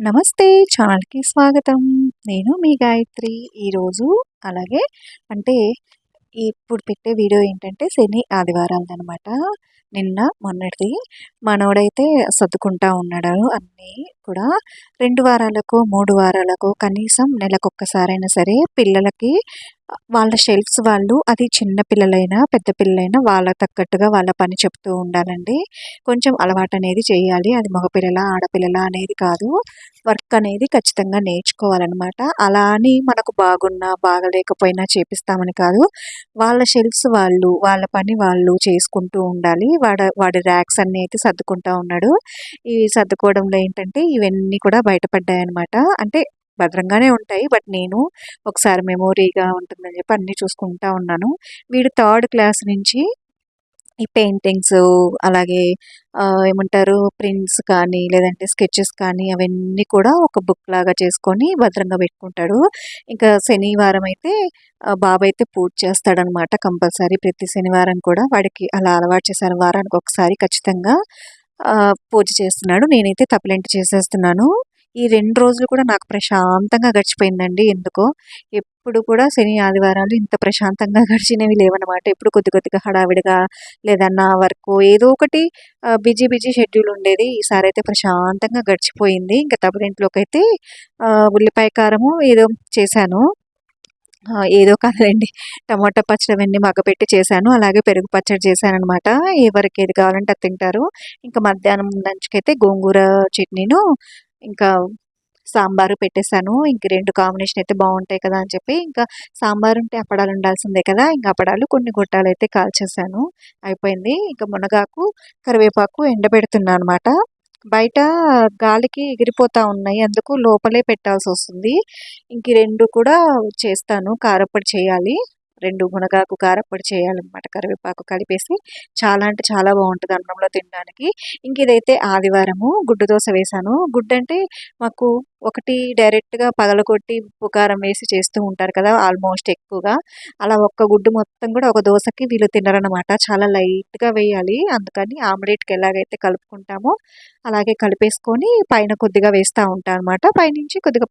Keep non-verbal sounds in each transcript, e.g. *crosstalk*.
నమస్తే ఛానల్కి స్వాగతం. నేను మీ గాయత్రి. ఈరోజు అలాగే అంటే ఇప్పుడు పెట్టే వీడియో ఏంటంటే శని ఆదివారాలదనమాట. నిన్న మొన్నటిది మనోడైతే సర్దుకుంటా ఉన్నాడు అన్నీ కూడా. రెండు వారాలకు మూడు వారాలకు కనీసం నెలకొక్కసారైనా సరే పిల్లలకి వాళ్ళ షెల్ఫ్స్ వాళ్ళు అది చిన్న పిల్లలైనా పెద్ద పిల్లలైనా వాళ్ళ తగ్గట్టుగా వాళ్ళ పని చెప్తూ ఉండాలండి. కొంచెం అలవాటు అనేది చేయాలి. అది మగపిల్లల ఆడపిల్లల అనేది కాదు. వర్క్ అనేది ఖచ్చితంగా నేర్చుకోవాలన్నమాట. అలా అని మనకు బాగున్నా బాగలేకపోయినా చేపిస్తామని కాదు. వాళ్ళ షెల్ఫ్స్ వాళ్ళు వాళ్ళ పని వాళ్ళు చేసుకుంటూ ఉండాలి. వాడ వాడి ర్యాక్స్ అన్నీ అయితే సర్దుకుంటా ఉన్నాడు. ఈ సర్దుకోవడంలో ఏంటంటే ఇవన్నీ కూడా బయటపడ్డాయి అనమాట అంటే భద్రంగానే ఉంటాయి బట్ నేను ఒకసారి మెమోరీగా ఉంటుందని చెప్పి అన్నీ చూసుకుంటా ఉన్నాను. వీడు థర్డ్ క్లాస్ నుంచి ఈ పెయింటింగ్స్ అలాగే ఏమంటారు ప్రింట్స్ కానీ లేదంటే స్కెచెస్ కానీ అవన్నీ కూడా ఒక బుక్ లాగా చేసుకొని భద్రంగా పెట్టుకుంటాడు. ఇంకా శనివారం అయితే బాబు అయితే పూజ చేస్తాడనమాట కంపల్సరీ. ప్రతి శనివారం కూడా వాడికి అలా అలవాటు చేశాను వారానికి ఒకసారి ఖచ్చితంగా పూజ చేస్తున్నాడు. నేనైతే తప్పలేంటి చేసేస్తున్నాను. ఈ రెండు రోజులు కూడా నాకు ప్రశాంతంగా గడిచిపోయిందండి. ఎందుకో ఎప్పుడు కూడా శని ఆదివారాలు ఇంత ప్రశాంతంగా *laughs* గడిచినవి లేవన్నమాట. ఎప్పుడు కొద్ది కొద్దిగా హడావిడిగా లేదన్నా వర్క్ ఏదో ఒకటి బిజీ బిజీ షెడ్యూల్ ఉండేది. ఈసారి అయితే ప్రశాంతంగా గడిచిపోయింది. ఇంకా తప్పదింట్లోకి అయితే ఉల్లిపాయ కారము ఏదో చేశాను. ఏదో కాదండి టమాటా పచ్చడి అవన్నీ మగ్గపెట్టి చేశాను. అలాగే పెరుగు పచ్చడి చేశాను అనమాట ఎవరికి ఏది కావాలంటే అది తింటారు. ఇంకా మధ్యాహ్నం లంచ్కైతే గోంగూర చట్నీను ఇంకా సాంబారు పెట్టేశాను. ఇంక రెండు కాంబినేషన్ అయితే బాగుంటాయి కదా అని చెప్పి ఇంకా సాంబార్ ఉంటే అప్పడాలు ఉండాల్సిందే కదా. ఇంకా అప్పడాలు కొన్ని గొట్టాలు అయితే కాల్చేసాను అయిపోయింది. ఇంకా మునగాకు కరివేపాకు ఎండబెడుతున్నాను అనమాట బయట గాలికి ఎగిరిపోతూ ఉన్నాయి. అందుకు లోపలే పెట్టాల్సి వస్తుంది. ఇంక రెండు కూడా చేస్తాను. కారప్పటి చేయాలి. రెండు మునగాకు కారప్పొడి చేయాలన్నమాట. కరివేపాకు కలిపేసి చాలా అంటే చాలా బాగుంటుంది అన్నంలో తినడానికి. ఇంక ఇదైతే ఆదివారము గుడ్డు దోశ వేశాను గుడ్డు అంటే మాకు ఒకటి డైరెక్ట్గా పగలకొట్టి ఉప్పు కారం వేసి చేస్తూ ఉంటారు కదా ఆల్మోస్ట్ ఎక్కువగా. అలా ఒక్క గుడ్డు మొత్తం కూడా ఒక దోశకి వీళ్ళు తినరనమాట చాలా లైట్గా వేయాలి. అందుకని ఆమ్లెట్కి ఎలాగైతే కలుపుకుంటామో అలాగే కలిపేసుకొని పైన కొద్దిగా వేస్తూ ఉంటాను అనమాట పైనుంచి కొద్దిగా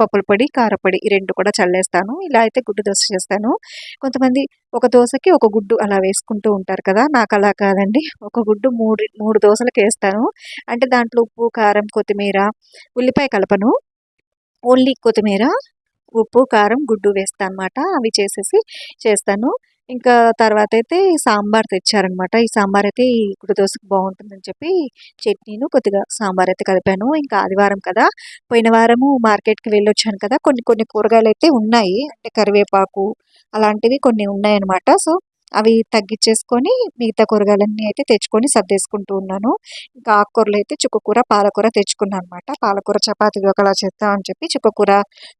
పప్పుల పొడి కారపొడి ఈ రెండు కూడా చల్లేస్తాను. ఇలా అయితే గుడ్డు దోశ చేస్తాను. కొంతమంది ఒక దోశకి ఒక గుడ్డు అలా వేసుకుంటూ ఉంటారు కదా నాకు అలా కాదండి. ఒక గుడ్డు మూడు మూడు దోశలకు వేస్తాను. అంటే దాంట్లో ఉప్పు కారం కొత్తిమీర ఉల్లిపాయ కలపను. ఓన్లీ కొత్తిమీర ఉప్పు కారం గుడ్డు వేస్తాను అనమాట అవి చేసేసి చేస్తాను. ఇంకా తర్వాత అయితే సాంబార్ తెచ్చారనమాట. ఈ సాంబార్ అయితే ఈ గుడ్డు దోశకు బాగుంటుందని చెప్పి చట్నీను కొద్దిగా సాంబార్ అయితే కలిపాను. ఇంకా ఆదివారం కదా పోయిన వారము మార్కెట్కి వెళ్ళొచ్చాను కదా కొన్ని కొన్ని కూరగాయలు అయితే ఉన్నాయి. అంటే కరివేపాకు అలాంటివి కొన్ని ఉన్నాయన్నమాట. సో అవి తగ్గించేసుకొని మిగతా కూరగాయలన్నీ అయితే తెచ్చుకొని సర్దేసుకుంటూ ఉన్నాను. ఇంకా ఆకుకూరలు అయితే చుక్కకూర పాలకూర తెచ్చుకున్నాను అనమాట పాలకూర చపాతీ ఒకలా చేద్దామని చెప్పి చుక్కకూర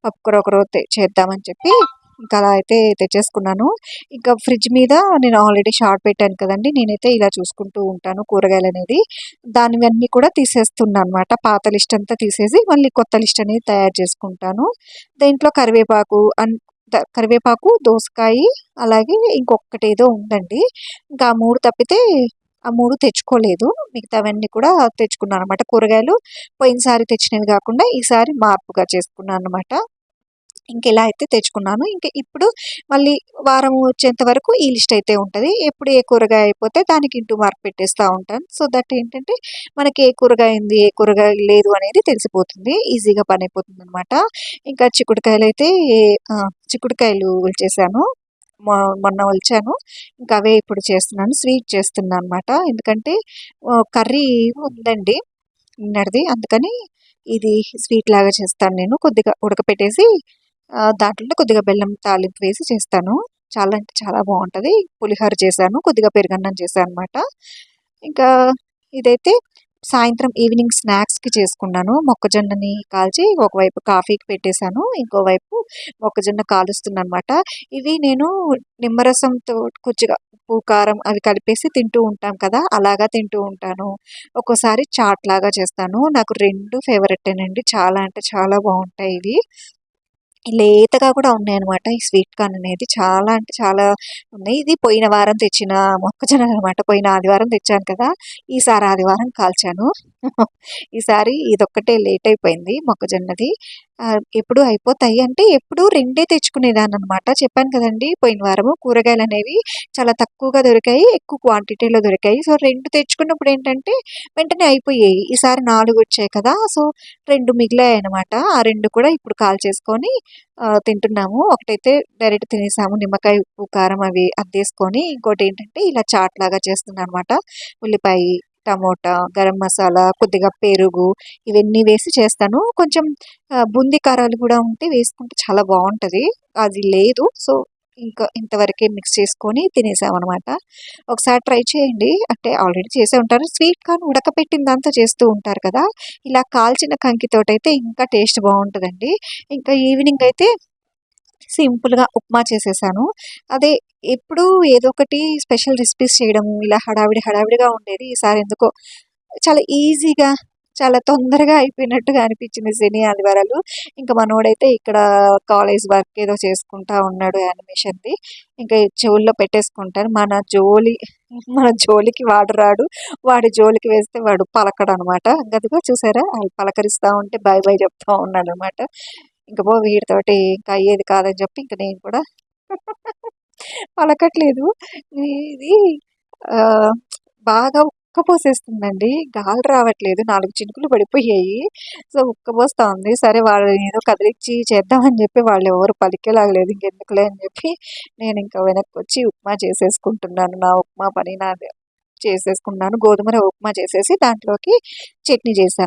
పప్పుకూర ఒకరో చేద్దామని చెప్పి ఇంకా అలా అయితే తెచ్చేసుకున్నాను. ఇంకా ఫ్రిడ్జ్ మీద నేను ఆల్రెడీ షార్ట్ పెట్టాను కదండి నేనైతే ఇలా చూసుకుంటూ ఉంటాను కూరగాయలు అనేది దానివన్నీ కూడా తీసేస్తున్నాను అనమాట పాత లిస్ట్ అంతా తీసేసి మళ్ళీ కొత్త లిస్ట్ అనేది తయారు చేసుకుంటాను. దీంట్లో కరివేపాకు అన్ కరివేపాకు దోసకాయ అలాగే ఇంకొకటి ఏదో ఉందండి. ఇంకా ఆ మూడు తప్పితే ఆ మూడు తెచ్చుకోలేదు. మిగతావన్నీ కూడా తెచ్చుకున్నాను అనమాట కూరగాయలు పోయినసారి తెచ్చినవి కాకుండా ఈసారి మార్పుగా చేసుకున్నాను అనమాట ఇంకెలా అయితే తెచ్చుకున్నాను ఇంకా ఇప్పుడు మళ్ళీ వారం వచ్చేంత వరకు ఈ లిస్ట్ అయితే ఉంటుంది. ఎప్పుడు ఏ కూరగాయ అయిపోతే దానికి ఇంటూ మార్క్ పెట్టేస్తూ ఉంటాను. సో దట్ ఏంటంటే మనకి ఏ కూరగాయ ఉంది ఏ కూరగాయ లేదు అనేది తెలిసిపోతుంది. ఈజీగా పని అయిపోతుంది అనమాట ఇంకా చిక్కుడుకాయలు అయితే చిక్కుడుకాయలు చేశాను మొన్న వచ్చాను ఇంకా అవే ఇప్పుడు చేస్తున్నాను. స్వీట్ చేస్తున్నాను అనమాట ఎందుకంటే కర్రీ ఉందండి నిన్నటిది. అందుకని ఇది స్వీట్ లాగా చేస్తాను నేను. కొద్దిగా ఉడకపెట్టేసి దాంట్లో కొద్దిగా బెల్లం తాలింపు వేసి చేస్తాను. చాలా అంటే చాలా బాగుంటుంది. పులిహోర చేశాను కొద్దిగా పెరుగన్నం చేశాను అనమాట ఇంకా ఇదైతే సాయంత్రం ఈవినింగ్ స్నాక్స్కి చేసుకున్నాను. మొక్కజొన్నని కాల్చి ఒకవైపు కాఫీకి పెట్టేశాను ఇంకోవైపు మొక్కజొన్న కాలుస్తుంది అనమాట ఇవి నేను నిమ్మరసంతో కొద్దిగా ఉప్పు కారం అవి కలిపేసి తింటూ ఉంటాం కదా అలాగా తింటూ ఉంటాను. ఒక్కోసారి చాట్ లాగా చేస్తాను. నాకు రెండు ఫేవరెట్ అండి చాలా అంటే చాలా బాగుంటాయి ఇవి. లేతగా కూడా ఉన్నాయి అనమాట ఈ స్వీట్ కార్న్ అనేది చాలా అంటే చాలా ఉన్నాయి. ఇది పోయిన వారం తెచ్చిన మొక్కజొన్న అనమాట పోయిన ఆదివారం తెచ్చాను కదా. ఈసారి ఆదివారం కాల్చాను. *laughs* ఈసారి ఇదొక్కటే లేట్ అయిపోయింది మొక్కజొన్నది. ఎప్పుడు అయిపోతాయి అంటే ఎప్పుడు రెండే తెచ్చుకునేదాన్ని అనమాట చెప్పాను కదండి పోయిన వారము కూరగాయలు అనేవి చాలా తక్కువగా దొరికాయి ఎక్కువ క్వాంటిటీలో దొరికాయి. సో రెండు తెచ్చుకున్నప్పుడు ఏంటంటే వెంటనే అయిపోయాయి. ఈసారి నాలుగు వచ్చాయి కదా సో రెండు మిగిలాయి అనమాట ఆ రెండు కూడా ఇప్పుడు కాల్ చేసుకొని తింటున్నాము. ఒకటైతే డైరెక్ట్ తినేసాము నిమ్మకాయ ఉప్పు కారం అవి అద్దేసుకొని ఇంకోటి ఏంటంటే ఇలా చాట్ లాగా చేస్తున్నాను అనమాట ఉల్లిపాయ టమోటా గరం మసాలా కొద్దిగా పెరుగు ఇవన్నీ వేసి చేస్తాను. కొంచెం బూందీ కారాలు కూడా ఉంటే వేసుకుంటే చాలా బాగుంటుంది. అది లేదు. సో ఇంకా ఇంతవరకే మిక్స్ చేసుకొని తినేసామన్నమాట. ఒకసారి ట్రై చేయండి. అంటే ఆల్రెడీ చేసే ఉంటారు. స్వీట్ కార్న్ ఉడకపెట్టిందంతా చేస్తూ ఉంటారు కదా. ఇలా కాల్చిన కంకితోటైతే ఇంకా టేస్ట్ బాగుంటుందండి. ఇంకా ఈవినింగ్ అయితే సింపుల్గా ఉప్మా చేసేసాను. అదే ఎప్పుడు ఏదో ఒకటి స్పెషల్ రెసిపీస్ చేయడము ఇలా హడావిడి హడావిడిగా ఉండేది. ఈసారి ఎందుకో చాలా ఈజీగా చాలా తొందరగా అయిపోయినట్టుగా అనిపించింది శని ఆదివారాలు. ఇంకా మనోడైతే ఇక్కడ కాలేజ్ వర్క్ ఏదో చేసుకుంటా ఉన్నాడు యానిమేషన్ది. ఇంకా చెవుల్లో పెట్టేసుకుంటారు. మన జోలి మన జోలికి వాడు రాడు. వాడి జోలికి వేస్తే వాడు పలకడు అనమాట గదిగా చూసారా? వాళ్ళు పలకరిస్తూ ఉంటే బాయ్ బాయ్ చెప్తా ఉన్నాడు అనమాట ఇంక పో వీడితోటి ఇంకా అయ్యేది కాదని చెప్పి ఇంక నేను కూడా పలకట్లేదు. ఇది బాగా ఉక్కపోసేస్తుందండి గాలి రావట్లేదు. నాలుగు చినుకులు పడిపోయాయి. సో ఉక్కపోస్తా ఉంది సరే వాళ్ళు ఏదో కదిలిచ్చి చేద్దామని చెప్పి వాళ్ళు ఎవరు పలికేలాగలేదు. ఇంకెందుకులే అని చెప్పి నేను ఇంకా వెనక్కి వచ్చి ఉప్మా చేసేసుకుంటున్నాను. నా ఉప్మా పని నా చేసేసుకున్నాను. గోధుమ ఉప్మా చేసేసి దాంట్లోకి చట్నీ చేశాను.